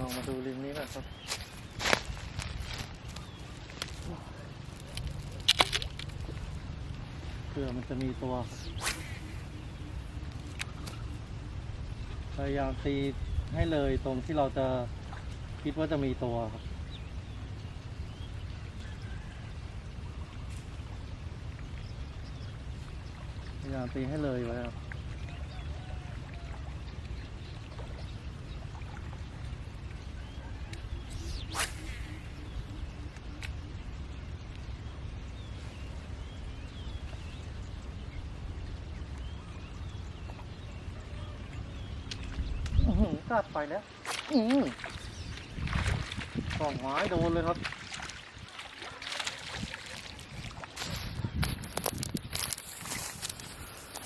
ลองมาดูริมนี้ก่อนครับเผื่อมันจะมีตัว พยายามตีให้เลยตรงที่เราจะคิดว่าจะมีตัวครับพยายามตีให้เลยไว้ครับ อื้อหือกัดไปแล้วอือสองไม้โดนเลยครับ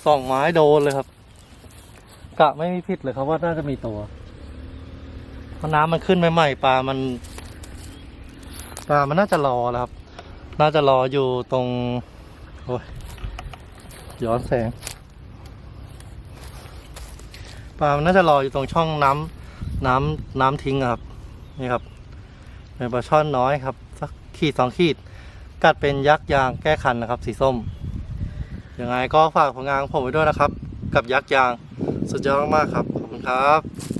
สองไม้โดนเลยครับ กะไม่มีผิดเลยครับว่าน่าจะมีตัวเพราะน้ำมันขึ้นใหม่ๆปลามันปลามันน่าจะรอแล้วครับ น่าจะรออยู่ตรงโอ้ยย้อนแสง ปลามันน่าจะรออยู่ตรงช่องน้ำน้ำน้ำทิ้งครับนี่ครับเป็นปลาช่อนน้อยครับสักขีดสองขีด กัดเป็นยักษ์ยางแก้คันนะครับ สีส้มยังไงก็ฝากผลงานของผมไว้ด้วยนะครับ กับยักษ์ยางสุดยอดมากๆครับขอบคุณครับ